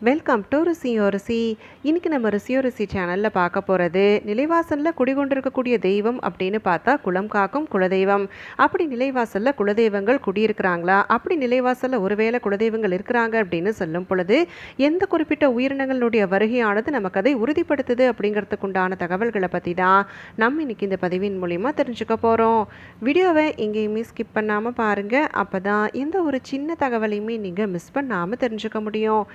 Welcome to ருசியோ ருசி. இன்னைக்கு நம்ம ருசியோ ருசி சேனலில் பார்க்க போகிறது நிலைவாசலில் குடிகொண்டிருக்கக்கூடிய தெய்வம் அப்படின்னு பார்த்தா குளம் காக்கும் குலதெய்வம். அப்படி நிலைவாசலில் குலதெய்வங்கள் குடியிருக்கிறாங்களா? அப்படி நிலைவாசலில் ஒருவேளை குலதெய்வங்கள் இருக்கிறாங்க அப்படின்னு சொல்லும் பொழுது எந்த குறிப்பிட்ட உயிரினங்களுடைய வருகையானது நமக்கு அதை உறுதிப்படுத்துது அப்படிங்கிறதுக்கு உண்டான தகவல்களை பற்றி தான் நம்ம இன்னைக்கு இந்த பதிவின் மூலிமா தெரிஞ்சுக்க போகிறோம் வீடியோவை எங்கேயுமே ஸ்கிப் பண்ணாமல் பாருங்கள் அப்போ தான் எந்த ஒரு சின்ன தகவலையுமே நீங்கள் மிஸ் பண்ணாமல் தெரிஞ்சுக்க முடியும்.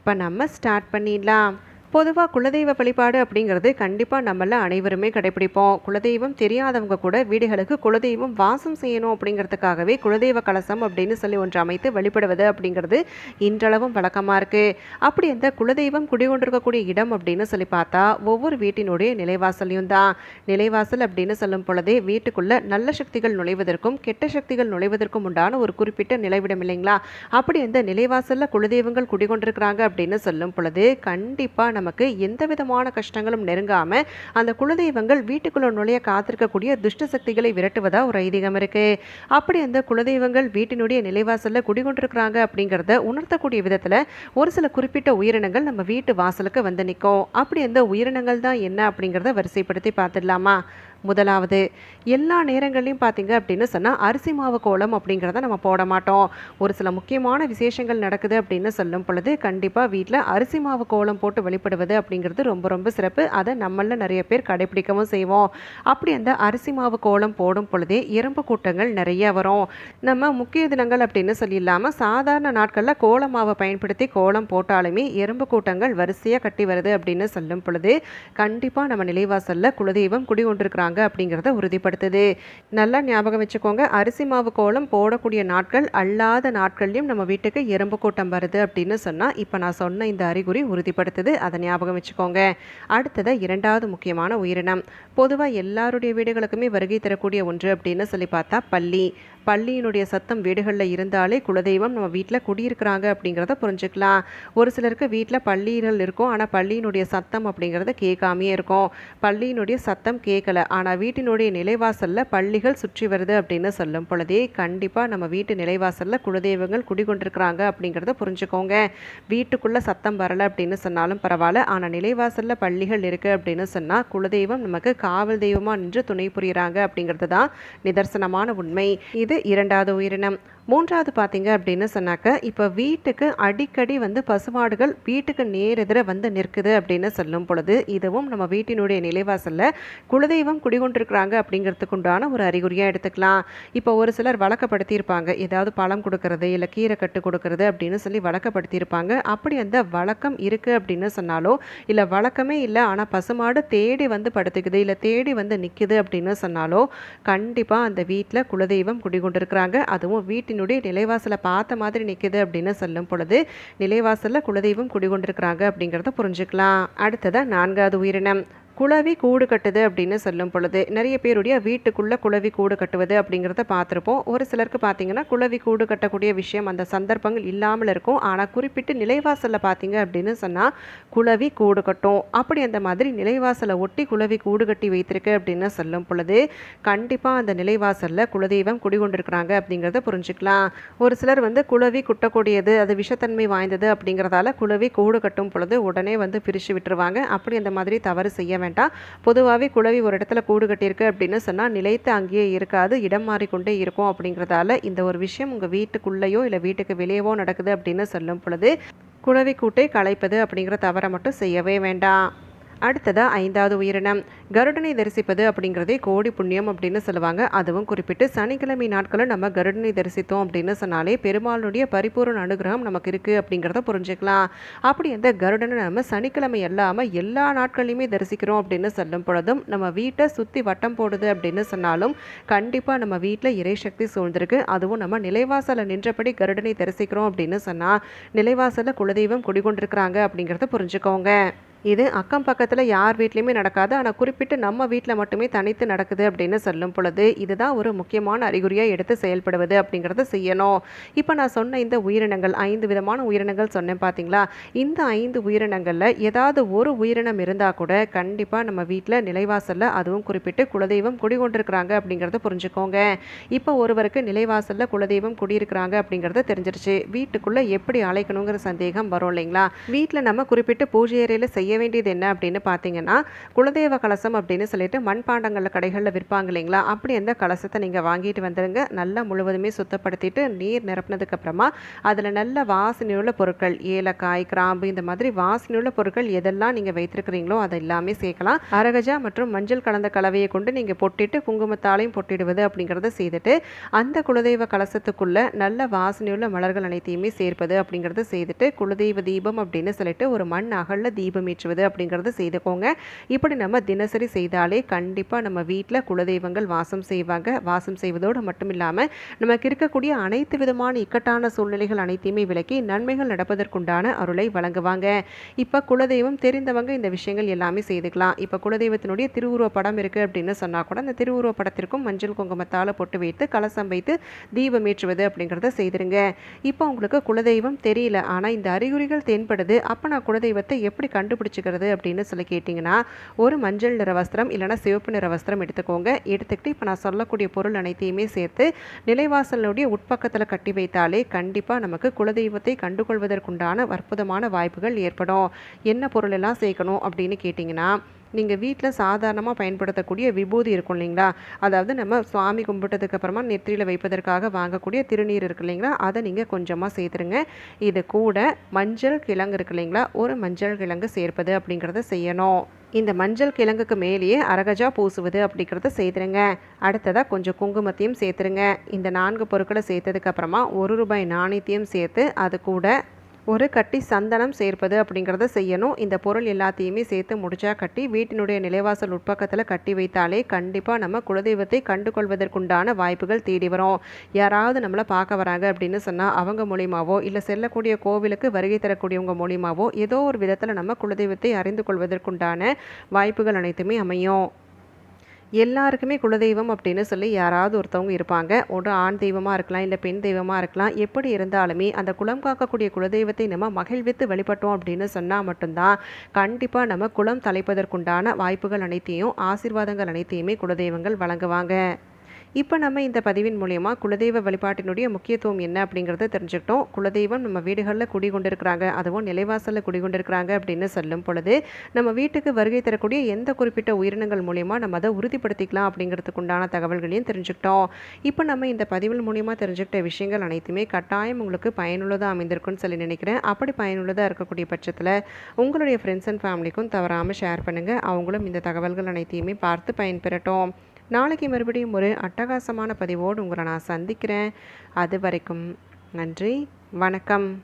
இப்போ நம்ம ஸ்டார்ட் பண்ணிடலாம். பொதுவாக குலதெய்வ வழிபாடு அப்படிங்கிறது கண்டிப்பாக நம்மள அனைவருமே கடைபிடிப்போம். குலதெய்வம் தெரியாதவங்க கூட வீடுகளுக்கு குலதெய்வம் வாசம் செய்யணும் அப்படிங்கிறதுக்காகவே குலதெய்வ கலசம் அப்படின்னு சொல்லி ஒன்று அமைத்து வழிபடுவது அப்படிங்கிறது இன்றளவும் வழக்கமாக இருக்குது அப்படி அந்த குலதெய்வம் குடிகொண்டிருக்கக்கூடிய இடம் அப்படின்னு சொல்லி பார்த்தா ஒவ்வொரு வீட்டினுடைய நிலைவாசலையும் தான். நிலைவாசல் அப்படின்னு சொல்லும் பொழுதே வீட்டுக்குள்ள நல்ல சக்திகள் நுழைவதற்கும் கெட்ட சக்திகள் நுழைவதற்கும் உண்டான ஒரு குறிப்பிட்ட நிலைவிடம் இல்லைங்களா? அப்படி அந்த நிலைவாசலில் குலதெய்வங்கள் குடிகொண்டிருக்கிறாங்க அப்படின்னு சொல்லும் பொழுது கண்டிப்பாக நமக்கு எந்த விதமான கஷ்டங்களும் நெருங்காமல் அந்த குலதெய்வங்கள் வீட்டுக்குள்ள நுழைய காத்திருக்கக்கூடிய துஷ்ட சக்திகளை விரட்டுவதா ஒரு ஐதீகம் இருக்கு. அப்படி அந்த குலதெய்வங்கள் வீட்டினுடைய நிலைவாசலில் குடிகொண்டிருக்கிறாங்க அப்படிங்கிறத உணர்த்தக்கூடிய விதத்தில் ஒரு சில குறிப்பிட்ட உயிரினங்கள் நம்ம வீட்டு வாசலுக்கு வந்து நிற்கும் அப்படி அந்த உயிரினங்கள் தான் என்ன அப்படிங்கிறத வரிசைப்படுத்தி பார்த்துடலாமா? முதலாவது எல்லா நேரங்கள்லையும் பார்த்தீங்க அப்படின்னு சொன்னால் அரிசி மாவு கோலம் அப்படிங்கிறத நம்ம போட மாட்டோம். ஒரு சில முக்கியமான விசேஷங்கள் நடக்குது அப்படின்னு சொல்லும் பொழுது கண்டிப்பாக வீட்டில் அரிசி மாவு கோலம் போட்டு வெளிப்படுவது அப்படிங்கிறது ரொம்ப ரொம்ப சிறப்பு. அதை நம்மளில் நிறைய பேர் கடைபிடிக்கவும் செய்வோம். அப்படி அந்த அரிசி மாவு கோலம் போடும் பொழுதே எறும்பு கூட்டங்கள் நிறைய வரும். நம்ம முக்கிய தினங்கள் அப்படின்னு சொல்லிடலாமல் சாதாரண நாட்களில் கோல மாவை பயன்படுத்தி கோலம் போட்டாலுமே எறும்பு கூட்டங்கள் வரிசையாக கட்டி வருது அப்படின்னு சொல்லும் பொழுது கண்டிப்பாக நம்ம நிலைவாசலில் குலதெய்வம் குடிகொண்டிருக்கிறாங்க அப்படிங்கிறத உறுதிப்படுத்துது. நல்லா ஞாபகம் வச்சுக்கோங்க அரிசி மாவு கோலம் போடக்கூடிய நாட்கள் அல்லாத நாட்கள்லையும் நம்ம வீட்டுக்கு எறும்பு கூட்டம் வருது அப்படின்னு சொன்னால் இப்போ நான் சொன்ன இந்த அறிகுறி உறுதிப்படுத்துது. அதை ஞாபகம் வச்சுக்கோங்க. அடுத்தது இரண்டாவது முக்கியமான உயிரினம். பொதுவாக எல்லாருடைய வீடுகளுக்குமே வருகை தரக்கூடிய ஒன்று அப்படின்னு சொல்லி பார்த்தா பள்ளி. பள்ளியினுடைய சத்தம் வீடுகளில் இருந்தாலே குலதெய்வம் நம்ம வீட்டில் குடியிருக்கிறாங்க அப்படிங்கிறத புரிஞ்சுக்கலாம். ஒரு சிலருக்கு வீட்டில் பள்ளிகள் இருக்கும் ஆனால் பள்ளியினுடைய சத்தம் அப்படிங்கிறத கேட்காமையே இருக்கும். பள்ளியினுடைய சத்தம் கேட்கல ஆனால் வீட்டினுடைய நிலைவாசலில் பள்ளிகள் சுற்றி வருது அப்படின்னு சொல்லும் பொழுதே கண்டிப்பாக நம்ம வீட்டு நிலைவாசலில் குலதெய்வங்கள் குடிகொண்டிருக்கிறாங்க அப்படிங்கிறத புரிஞ்சுக்கோங்க. வீட்டுக்குள்ளே சத்தம் வரலை அப்படின்னு சொன்னாலும் பரவாயில்ல. ஆனால் நிலைவாசலில் பள்ளிகள் இருக்குது அப்படின்னு சொன்னால் குலதெய்வம் நமக்கு காவல் தெய்வமாக நின்று துணை புரிகிறாங்க அப்படிங்கிறது தான் நிதர்சனமான உண்மை. இது இரண்டாவது உயிரினம். மூன்றாவது பார்த்தீங்க அப்படின்னு சொன்னாக்க இப்போ வீட்டுக்கு அடிக்கடி வந்து பசுமாடுகள் வீட்டுக்கு நேரெதிர வந்து நிற்குது அப்படின்னு சொல்லும் பொழுது இதுவும் நம்ம வீட்டினுடைய நிலைவாசலில் குலதெய்வம் குடிகொண்டிருக்கிறாங்க அப்படிங்கிறதுக்கு உண்டான ஒரு அறிகுறியாக எடுத்துக்கலாம். இப்போ ஒரு சிலர் வழக்கப்படுத்தியிருப்பாங்க ஏதாவது பழம் கொடுக்கறது இல்லை கீரை கட்டு கொடுக்கறது அப்படின்னு சொல்லி வழக்கப்படுத்தியிருப்பாங்க. அப்படி அந்த வழக்கம் இருக்குது அப்படின்னு சொன்னாலோ இல்லை வழக்கமே இல்லை ஆனால் பசுமாடு தேடி வந்து படுத்துக்குது இல்லை தேடி வந்து நிற்குது அப்படின்னு சொன்னாலோ கண்டிப்பாக அந்த வீட்டில் குலதெய்வம் குடிகொண்டிருக்கிறாங்க. அதுவும் வீட்டின் வீட்டினுடைய நிலைவாசலை பார்த்த மாதிரி நிற்குது அப்படின்னு சொல்லும் பொழுது நிலைவாசலில் குலதெய்வம் குடிகொண்டிருக்கிறாங்க அப்படிங்கிறத புரிஞ்சுக்கலாம். அடுத்ததாக நான்காவது உயிரினம். குளவி கூடு கட்டுது அப்படின்னு சொல்லும் பொழுது நிறைய பேருடைய வீட்டுக்குள்ளே குளவி கூடு கட்டுவது அப்படிங்கிறத பார்த்துருப்போம். ஒரு சிலருக்கு பார்த்தீங்கன்னா குளவி கூடு கட்டக்கூடிய விஷயம் அந்த சந்தர்ப்பங்கள் இல்லாமல் இருக்கும். ஆனால் குறிப்பிட்டு நிலைவாசலில் பார்த்தீங்க அப்படின்னு சொன்னால் குளவி கூடு கட்டும். அப்படி அந்த மாதிரி நிலைவாசலை ஒட்டி குளவி கூடு கட்டி வைத்திருக்கு அப்படின்னு சொல்லும் பொழுது கண்டிப்பாக அந்த நிலைவாசலில் குலதெய்வம் குடிகொண்டிருக்கிறாங்க அப்படிங்கிறத புரிஞ்சுக்கலாம். ஒரு சிலர் வந்து குளவி குட்டக்கூடியது அது விஷத்தன்மை வாய்ந்தது அப்படிங்கிறதால குளவி கூடு கட்டும் பொழுது உடனே வந்து பிரித்து விட்டுருவாங்க. அப்படி அந்த மாதிரி தவறு செய்ய வேண்டாம். பொதுவாகவே குழவி ஒரு இடத்துல கூடு கட்டியிருக்கு அப்படின்னு சொன்னால் நிலைத்து அங்கேயே இருக்காது இடம் மாறிக்கொண்டே இருக்கும் அப்படிங்கிறதால இந்த ஒரு விஷயம் உங்கள் வீட்டுக்குள்ளேயோ இல்லை வீட்டுக்கு வெளியவோ நடக்குது அப்படின்னு சொல்லும் பொழுது குழவி கூட்டை களைப்பது அப்படிங்கிற தவறை மட்டும் செய்யவே வேண்டாம். அடுத்ததாக ஐந்தாவது உயிரினம். கருடனை தரிசிப்பது அப்படிங்கிறதே கோடி புண்ணியம் அப்படின்னு சொல்லுவாங்க. அதுவும் குறிப்பிட்டு சனிக்கிழமை நாட்களில் நம்ம கருடனை தரிசித்தோம் அப்படின்னு சொன்னாலே பெருமாளுடைய பரிபூர்ண அனுகிரகம் நமக்கு இருக்குது அப்படிங்கிறத புரிஞ்சுக்கலாம். அப்படி அந்த கருடனை நம்ம சனிக்கிழமை இல்லாமல் எல்லா நாட்களையுமே தரிசிக்கிறோம் அப்படின்னு சொல்லும் பொழுதும் நம்ம வீட்டை சுற்றி வட்டம் போடுது அப்படின்னு சொன்னாலும் கண்டிப்பாக நம்ம வீட்டில் இறைசக்தி சூழ்ந்திருக்கு. அதுவும் நம்ம நிலைவாசலில் நின்றபடி கருடனை தரிசிக்கிறோம் அப்படின்னு சொன்னால் நிலைவாசலில் குலதெய்வம் குடிகொண்டிருக்கிறாங்க அப்படிங்கிறத புரிஞ்சுக்கோங்க. இது அக்கம் பக்கத்தில் யார் வீட்லேயுமே நடக்காது. ஆனால் குறிப்பிட்டு நம்ம வீட்டில் மட்டுமே தனித்து நடக்குது அப்படின்னு சொல்லும் பொழுது இதுதான் ஒரு முக்கியமான அறிகுறியாக எடுத்து செயல்படுவது அப்படிங்கிறத செய்யணும். இப்போ நான் சொன்ன இந்த உயிரினங்கள் ஐந்து விதமான உயிரினங்கள் சொன்னேன் பார்த்தீங்களா இந்த ஐந்து உயிரினங்களில் ஏதாவது ஒரு உயிரினம் இருந்தால் கூட கண்டிப்பாக நம்ம வீட்டில் நிலைவாசலில் அதுவும் குறிப்பிட்டு குலதெய்வம் குடிகொண்டிருக்கிறாங்க அப்படிங்கிறத புரிஞ்சுக்கோங்க. இப்போ ஒருவருக்கு நிலைவாசலில் குலதெய்வம் குடியிருக்கிறாங்க அப்படிங்கிறத தெரிஞ்சிருச்சு. வீட்டுக்குள்ளே எப்படி அழைக்கணுங்கிற சந்தேகம் வரும் இல்லைங்களா? வீட்டில் நம்ம குறிப்பிட்டு பூஜை அறையில் செய்ய செய்ய வேண்டியது என்ன அப்படின்னு பார்த்தீங்கன்னா குலதெய்வ கலசம் அப்படின்னு சொல்லிட்டு மண்பாண்டங்களில் கடைகளில் விற்பாங்க இல்லைங்களா? அப்படி அந்த கலசத்தை நீங்கள் வாங்கிட்டு வந்துடுங்க நல்லா முழுவதுமே சுத்தப்படுத்திட்டு நீர் நிரப்பினதுக்கப்புறமா அதில் நல்ல வாசனையுள்ள பொருட்கள் ஏலக்காய் கிராம்பு இந்த மாதிரி வாசனையுள்ள பொருட்கள் எதெல்லாம் நீங்கள் வைத்திருக்கிறீங்களோ அதை எல்லாமே சேர்க்கலாம். அரகஜா மற்றும் மஞ்சள் கலந்த கலவையை கொண்டு நீங்கள் பொட்டிட்டு குங்குமத்தாலையும் பொட்டிடுவது அப்படிங்கிறத செய்துட்டு அந்த குலதெய்வ கலசத்துக்குள்ள நல்ல வாசனையுள்ள மலர்கள் அனைத்தையுமே சேர்ப்பது அப்படிங்கிறத செய்துட்டு குலதெய்வ தீபம் அப்படின்னு சொல்லிட்டு ஒரு மண் அகல்ல தீபம் ஏற்றுவது அப்படிங்கிறத செய்துக்கோங்க. இப்படி நம்ம தினசரி செய்தாலே கண்டிப்பாக நம்ம வீட்டில் குலதெய்வங்கள் வாசம் செய்வாங்க. வாசம் செய்வதோடு மட்டும் இல்லாமல் நமக்கு இருக்கக்கூடிய அனைத்து விதமான இக்கட்டான சூழ்நிலைகள் அனைத்தையுமே விலக்கி நன்மைகள் நடப்பதற்குண்டான அருளை வழங்குவாங்க. இப்போ குலதெய்வம் தெரிந்தவங்க இந்த விஷயங்கள் எல்லாமே செய்துக்கலாம். இப்போ குலதெய்வத்தினுடைய திருவுருவ படம் இருக்குது அப்படின்னு சொன்னால் கூட அந்த திருவுருவ படத்திற்கும் மஞ்சள் குங்குமத்தால் பொட்டு வைத்து கலசம் வைத்து தீபம் ஏற்றுவது அப்படிங்கிறத செய்திருங்க. இப்போ உங்களுக்கு குலதெய்வம் தெரியல. ஆனால் இந்த அறிகுறிகள் தென்படுது. அப்போ நான் குலதெய்வத்தை எப்படி கண்டுபிடிச்சு கண்டுபிடிச்சிக்கிறது அப்படின்னு சொல்லி கேட்டிங்கன்னா ஒரு மஞ்சள் நிற வஸ்திரம் இல்லைனா சிவப்பு நிற வஸ்திரம் எடுத்துக்கோங்க. எடுத்துக்கிட்டு இப்போ நான் சொல்லக்கூடிய பொருள் அனைத்தையுமே சேர்த்து நிலைவாசலுடைய உட்பக்கத்தில் கட்டி வைத்தாலே கண்டிப்பாக நமக்கு குலதெய்வத்தை கண்டுகொள்வதற்குண்டான அற்புதமான வாய்ப்புகள் ஏற்படும். என்ன பொருள் எல்லாம் சேர்க்கணும் அப்படின்னு கேட்டிங்கன்னா நீங்கள் வீட்டில் சாதாரணமாக பயன்படுத்தக்கூடிய விபூதி இருக்கும் இல்லைங்களா? அதாவது நம்ம சுவாமி கும்பிட்டதுக்கு அப்புறமா நெற்றியில் வைப்பதற்காக வாங்கக்கூடிய திருநீர் இருக்கு இல்லைங்களா? அதை நீங்கள் கொஞ்சமாக சேர்த்துருங்க. இது கூட மஞ்சள் கிழங்கு இருக்கு இல்லைங்களா? ஒரு மஞ்சள் கிழங்கு சேர்ப்பது அப்படிங்கிறத செய்யணும். இந்த மஞ்சள் கிழங்குக்கு மேலேயே அரகஜா பூசுவது அப்படிங்கிறத செய்துருங்க. அடுத்ததாக கொஞ்சம் குங்குமத்தையும் சேர்த்துருங்க. இந்த நான்கு பொருட்களை சேர்த்ததுக்கப்புறமா ஒரு ரூபாய் நாணயத்தையும் சேர்த்து அது கூட ஒரு கட்டி சந்தனம் சேர்ப்பது அப்படிங்கிறத செய்யணும். இந்த பொருள் எல்லாத்தையுமே சேர்த்து முடிச்சா கட்டி வீட்டினுடைய நிலைவாசல் உட்பக்கத்தில் கட்டி வைத்தாலே கண்டிப்பாக நம்ம குலதெய்வத்தை கண்டு கொள்வதற்குண்டான வாய்ப்புகள் தேடி வரும். யாராவது நம்மளை பார்க்க வராங்க அப்படின்னு சொன்னால் அவங்க மூலியமாவோ இல்லை செல்லக்கூடிய கோவிலுக்கு வருகை தரக்கூடியவங்க மூலியமாவோ ஏதோ ஒரு விதத்தில் நம்ம குலதெய்வத்தை அறிந்து கொள்வதற்குண்டான வாய்ப்புகள் அனைத்துமே அமையும். எல்லாருக்குமே குலதெய்வம் அப்படின்னு சொல்லி யாராவது ஒருத்தவங்க இருப்பாங்க. ஒரு ஆண் தெய்வமாக இருக்கலாம் இல்லை பெண் தெய்வமாக இருக்கலாம். எப்படி இருந்தாலுமே அந்த குலம் காக்கக்கூடிய குலதெய்வத்தை நம்ம மகிழ்வித்து வழிபட்டோம் அப்படின்னு சொன்னால் மட்டும்தான் கண்டிப்பாக நம்ம குலம் தலைப்பதற்குண்டான வாய்ப்புகள் அனைத்தையும் ஆசீர்வாதங்கள் அனைத்தையுமே குலதெய்வங்கள் வழங்குவாங்க. இப்போ நம்ம இந்த பதிவின் மூலயமா குலதெய்வ வழிபாட்டினுடைய முக்கியத்துவம் என்ன அப்படிங்கிறத தெரிஞ்சுக்கிட்டோம். குலதெய்வம் நம்ம வீடுகளில் குடிகொண்டிருக்கிறாங்க. அதுவும் நிலைவாசலில் குடிகொண்டிருக்கிறாங்க அப்படின்னு சொல்லும் பொழுது நம்ம வீட்டுக்கு வருகை தரக்கூடிய எந்த குறிப்பிட்ட உயிரினங்கள் மூலயமா நம்ம அதை உறுதிப்படுத்திக்கலாம் அப்படிங்கிறதுக்கு உண்டான தகவல்களையும் தெரிஞ்சுக்கிட்டோம். இப்போ நம்ம இந்த பதிவின் மூலியமாக தெரிஞ்சுக்கிட்ட விஷயங்கள் அனைத்துமே கட்டாயம் உங்களுக்கு பயனுள்ளதாக அமைந்திருக்குன்னு சொல்லி நினைக்கிறேன். அப்படி பயனுள்ளதாக இருக்கக்கூடிய பட்சத்தில் உங்களுடைய ஃப்ரெண்ட்ஸ் அண்ட் ஃபேமிலிக்கும் தவறாமல் ஷேர் பண்ணுங்கள் அவங்களும் இந்த தகவல்கள் அனைத்தையுமே பார்த்து பயன்பெறட்டும். நாளைக்கு மறுபடியும் ஒரு அட்டகாசமான பதிவோடு உங்களை நான் சந்திக்கிறேன். அது வரைக்கும் நன்றி. வணக்கம்.